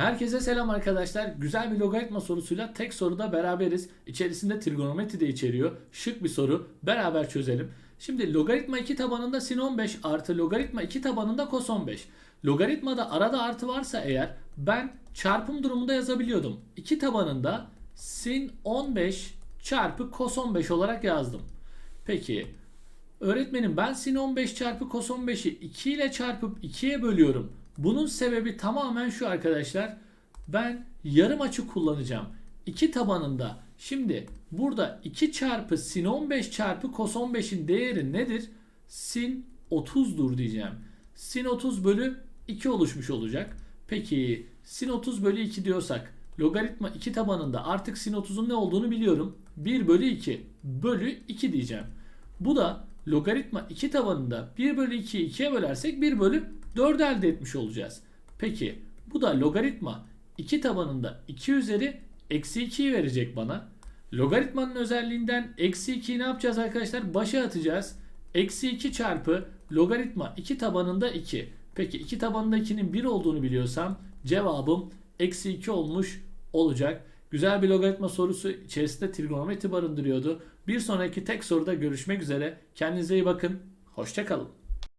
Herkese selam arkadaşlar. Güzel bir logaritma sorusuyla tek soruda beraberiz. İçerisinde trigonometri de içeriyor. Şık bir soru. Beraber çözelim. Şimdi logaritma 2 tabanında sin 15 artı logaritma 2 tabanında kos 15. Logaritmada arada artı varsa eğer ben çarpım durumunda yazabiliyordum. 2 tabanında sin 15 çarpı kos 15 olarak yazdım. Peki Öğretmenim ben sin 15 çarpı kos 15'i 2 ile çarpıp 2'ye bölüyorum. Bunun sebebi tamamen şu arkadaşlar. Ben yarım açı kullanacağım. 2 tabanında. Şimdi burada 2 çarpı sin 15 çarpı kos 15'in değeri nedir? Sin 30'dur diyeceğim. Sin 30 bölü 2 oluşmuş olacak. Peki sin 30 bölü 2 diyorsak logaritma 2 tabanında artık sin 30'un ne olduğunu biliyorum. 1 bölü 2 bölü 2 diyeceğim. Bu da logaritma 2 tabanında 1 bölü 2'yi 2'ye bölersek 1 bölü 4 elde etmiş olacağız. Peki bu da logaritma 2 tabanında 2 üzeri eksi 2'yi verecek bana. Logaritmanın özelliğinden eksi 2'yi ne yapacağız arkadaşlar? Başa atacağız. Eksi 2 çarpı logaritma 2 tabanında 2. Peki 2 tabanında 2'nin 1 olduğunu biliyorsam cevabım eksi 2 olmuş olacak. Güzel bir logaritma sorusu içerisinde trigonometri barındırıyordu. Bir sonraki tek soruda görüşmek üzere. Kendinize iyi bakın. Hoşçakalın.